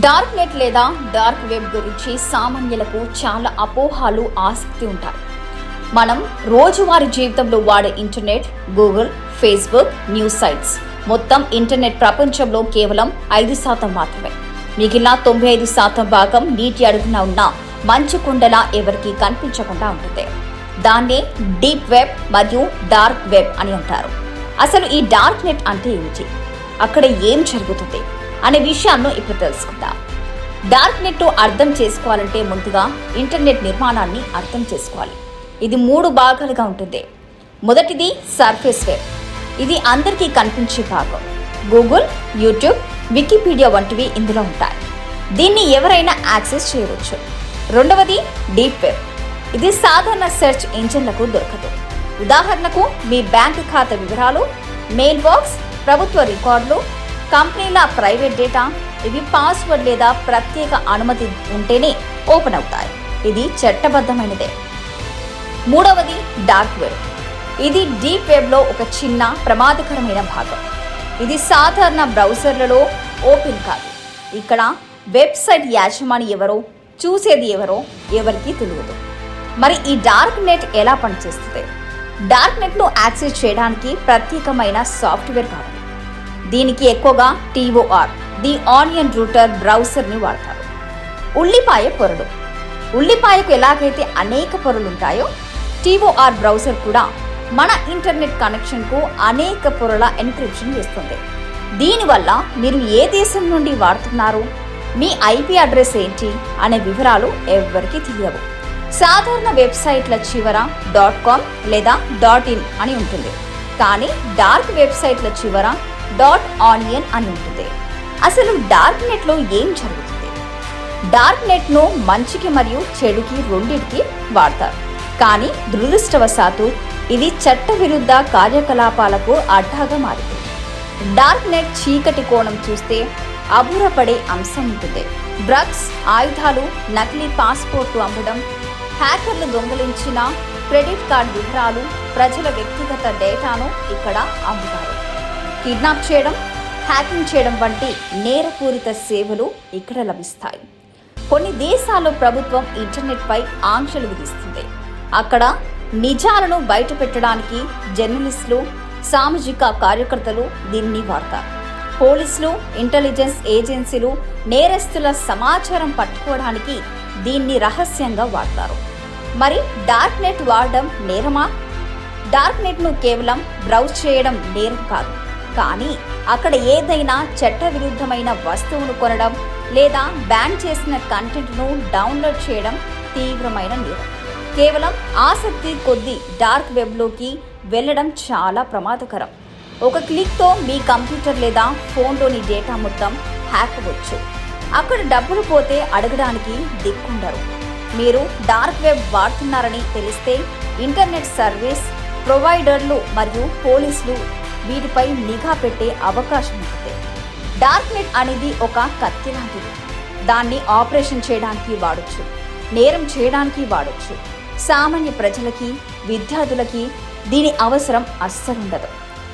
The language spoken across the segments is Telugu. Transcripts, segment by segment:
డార్క్ నెట్ లేదా డార్క్ వెబ్ గురించి సామాన్యులకు చాలా అపోహాలు ఆసక్తి ఉంటాయి. మనం రోజువారీ జీవితంలో వాడే internet Google Facebook news sites. మొత్తం ఇంటర్నెట్ ప్రపంచంలో కేవలం ఐదు శాతం మాత్రమే. మిగిలిన తొంభై ఐదు శాతం భాగం నీటి అడుగున ఉన్న మంచు కుండలా ఎవరికీ కనిపించకుండా ఉంటుంది దాన్నే డీప్ వెబ్ మరియు డార్క్ వెబ్ అని అంటారు. అసలు ఈ డార్క్ నెట్ అంటే ఏమిటి? అక్కడ ఏం జరుగుతుంది? అనే విషయాలను ఇప్పుడు తెలుసుకుందాం. డార్క్ నెట్ అర్థం చేసుకోవాలంటే ముందుగా ఇంటర్నెట్ నిర్మాణాన్ని అర్థం చేసుకోవాలి. ఇది మూడు భాగాలుగా ఉంటుంది. మొదటిది సర్ఫేస్ వెబ్. ఇది అందరికీ కనిపించే భాగం. గూగుల్ యూట్యూబ్ వికీపీడియా వంటివి ఇందులో ఉంటాయి. దీన్ని ఎవరైనా యాక్సెస్ చేయవచ్చు. రెండవది డీప్ వెబ్. ఇది సాధారణ సెర్చ్ ఇంజిన్లకు దొరకదు. ఉదాహరణకు మీ బ్యాంక్ ఖాతా వివరాలు మెయిల్ బాక్స్ ప్రభుత్వ రికార్డులు కంపెనీల ప్రైవేట్ డేటా ఇవి పాస్వర్డ్ లేదా ప్రత్యేక అనుమతి ఉంటేనే ఓపెన్ అవుతాయి. ఇది చట్టబద్ధమైనదే. మూడవది డార్క్ వెబ్. ఇది డీప్ వెబ్లో ఒక చిన్న ప్రమాదకరమైన భాగం. ఇది సాధారణ బ్రౌజర్లలో ఓపెన్ కాదు. ఇక్కడ వెబ్సైట్ యాజమాని ఎవరో చూసేది ఎవరో ఎవరికీ తెలియదు. మరి ఈ డార్క్ నెట్ ఎలా పనిచేస్తుంది? డార్క్ నెట్ను యాక్సెస్ చేయడానికి ప్రత్యేకమైన సాఫ్ట్వేర్ కావాలి. దీనికి ఎక్కువగా టీఓఆర్ ది ఆనియన్ రూటర్ బ్రౌజర్ని వాడతారు. ఉల్లిపాయ పొరలు. ఉల్లిపాయకు ఎలాగైతే అనేక పొరలు ఉంటాయో టీఓఆర్ బ్రౌజర్ కూడా మన ఇంటర్నెట్ కనెక్షన్కు అనేక పొరల ఎన్క్రిప్షన్ చేస్తుంది. దీనివల్ల మీరు ఏ దేశం నుండి వాడుతున్నారు మీ ఐపీ అడ్రస్ ఏంటి అనే వివరాలు ఎవ్వరికీ తెలియవు. సాధారణ వెబ్సైట్ల చివర డాట్ కామ్ లేదా డాట్ ఇన్ అని ఉంటుంది. కానీ డార్క్ వెబ్సైట్ల చివర డాట్ ఆనియన్ అని ఉంటుంది. అసలు డార్క్ నెట్లో ఏం జరుగుతుంది? డార్క్ నెట్ను మంచికి మరియు చెడుకి రెండింటికి వాడతారు. కానీ దురదృష్టవశాత్తు ఇది చట్టవిరుద్ధ కార్యకలాపాలకు అడ్డాగా మారింది. డార్క్ నెట్ చీకటి కోణం చూస్తే అబురపడే అంశం ఉంటుంది. డ్రగ్స్ ఆయుధాలు నకిలీ పాస్పోర్ట్లు అమ్మడం హ్యాకర్లు దొంగలించిన క్రెడిట్ కార్డ్ వివరాలు ప్రజల వ్యక్తిగత డేటాను ఇక్కడ అమ్ముతారు. కిడ్నాప్ చేయడం హ్యాకింగ్ చేయడం వంటి నేరపూరిత సేవలు ఇక్కడ లభిస్తాయి. కొన్ని దేశాల్లో ప్రభుత్వం ఇంటర్నెట్పై ఆంక్షలు విధిస్తుంది. అక్కడ నిజాలను బయటపెట్టడానికి జర్నలిస్టులు సామాజిక కార్యకర్తలు దీన్ని వాడతారు. పోలీసులు ఇంటెలిజెన్స్ ఏజెన్సీలు నేరస్తుల సమాచారం పట్టుకోవడానికి దీన్ని రహస్యంగా వాడతారు. మరి డార్క్ నెట్ వాడడం నేరమా? డార్క్ నెట్ను కేవలం బ్రౌజ్ చేయడం నేరం కాదు. కానీ అక్కడ ఏదైనా చట్టవిరుద్ధమైన వస్తువును కొనడం లేదా బ్యాన్ చేసిన కంటెంట్ను డౌన్లోడ్ చేయడం తీవ్రమైన నేరం. కేవలం ఆసక్తి కొద్దీ డార్క్ వెబ్లోకి వెళ్ళడం చాలా ప్రమాదకరం. ఒక క్లిక్తో మీ కంప్యూటర్ లేదా ఫోన్లోని డేటా మొత్తం హ్యాక్ అవ్వచ్చు. అక్కడ డబ్బులు పోతే అడగడానికి దిక్కుండరు. మీరు డార్క్ వెబ్ వాడుతున్నారని తెలిస్తే ఇంటర్నెట్ సర్వీస్ ప్రొవైడర్లు మరియు పోలీసులు వీటిపై నిఘా పెట్టే అవకాశం ఉంటుంది డార్క్ నెట్ అనేది ఒక కత్తి లాంటిది దాన్ని ఆపరేషన్ చేయడానికి వాడచ్చు నేరం చేయడానికి వాడచ్చు. సామాన్య ప్రజలకి విద్యార్థులకి దీని అవసరం అస్సలుండదు.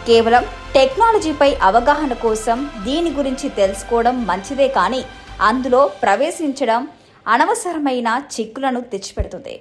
కేవలం టెక్నాలజీపై అవగాహన కోసం దీని గురించి తెలుసుకోవడం మంచిదే కానీ అందులో ప్రవేశించడం అనవసరమైన చిక్కులను తెచ్చిపెడుతుంది.